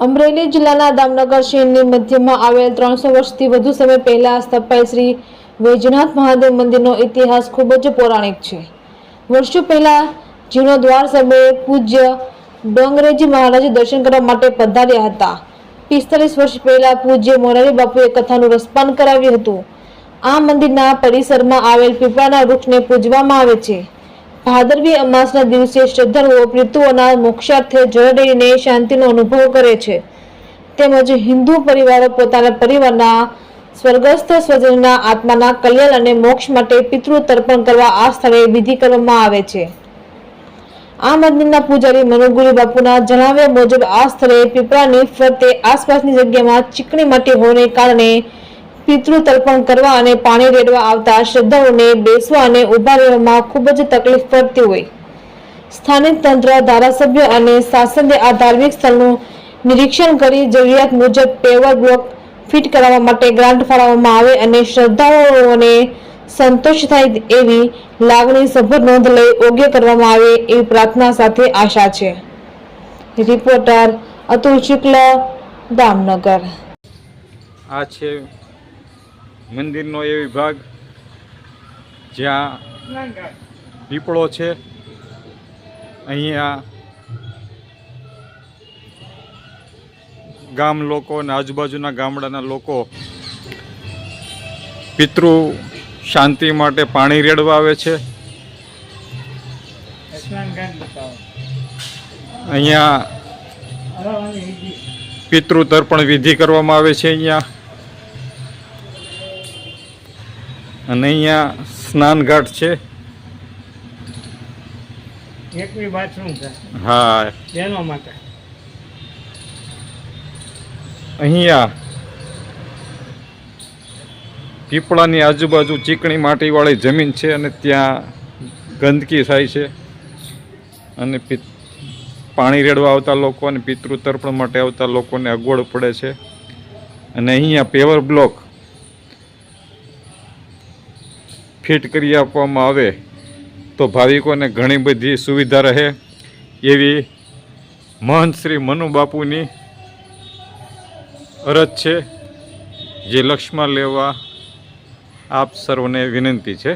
અમરેલી જિલ્લાના દામનગર શહેરની મધ્યમાં આવેલ ત્રણસો વર્ષથી વધુ સમય પહેલાં સ્થપાયેલ શ્રી વૈજનાથ મહાદેવ મંદિરનો ઇતિહાસ ખૂબ જ પૌરાણિક છે. વર્ષો પહેલાં જીર્ણોદ્વાર સમયે પૂજ્ય ડોંગરેજી મહારાજે દર્શન કરવા માટે પધાર્યા હતા. પિસ્તાલીસ વર્ષ પહેલાં પૂજ્ય મોરારી બાપુએ કથાનું રસપાન કરાવ્યું હતું. આ મંદિરના પરિસરમાં આવેલ પીપળાના વૃક્ષને પૂજવામાં આવે છે. ભાદરવી અમાસના દિવસે શ્રદ્ધાળુઓ પિતૃઓના મોક્ષાર્થે જળડીને શાંતિનો અનુભવ કરે છે. તેમજ હિન્દુ પરિવારો પોતાના પરિવારના સ્વર્ગસ્થ સ્વજનના આત્માના કલ્યાણ અને મોક્ષ માટે પિતૃ તર્પણ કરવા આ સ્થળે વિધિ કરવામાં આવે છે. આ મંદિરના પૂજારી મનોગુરુ બાપુના જણાવ્યા મુજબ આ સ્થળે પીપળાની ફરતે આસપાસની જગ્યામાં ચીકણી માટી હોવાને કારણે પિતૃ તર્પણ કરવા અને પાણી રેડવા આવતા શ્રદ્ધાઓને બેસવા અને ઊભા રહેવામાં ખૂબ જ તકલીફ પડતી હોય. સ્થાનિક તંત્ર, ધારાસભ્ય અને શાસને આ ધાર્મિક સ્થળનું નિરીક્ષણ કરી જરૂરિયાત મુજબ પેવર બ્લોક ફિટ કરાવવા માટે ગ્રાન્ટ ફાળવવામાં આવે અને શ્રદ્ધાળુઓને સંતોષ થાય એવી લાગણી સભર નોંધ લઈ યોગ્ય કરવામાં આવે એવી પ્રાર્થના સાથે આશા છે. રિપોર્ટર અતુલ શુક્લ, દામનગર. આ છે મંદિરનો એ વિભાગ જ્યાં પીપળો છે, અહીંયા ગામ લોકો અને આજુબાજુના ગામડાના લોકો પિતૃ શાંતિ માટે પાણી રેડવા આવે છે. અહીંયા પિતૃ તર્પણ વિધિ કરવામાં આવે છે અહીંયા. અને અહીંયા સ્નાન ઘાટ છે બાથરૂમ છે. હા. માટે. અહીંયા પીપળાની આજુબાજુ ચીકણી માટીવાળી જમીન છે અને ત્યાં ગંદકી થાય છે. અને પિ- પાણી રેડવા આવતા લોકો અને પિતૃ તર્પણ માટે આવતા લોકોને અગવડ પડે છે. અને અહીંયા પેવર બ્લોક ફિટ કરી આપવામાં આવે તો ભાવિકોને ઘણી બધી સુવિધા રહે એવી મહંત શ્રી મનુ બાપુની અરજ છે, જે લક્ષમાં લેવા આપ સર્વને વિનંતી છે.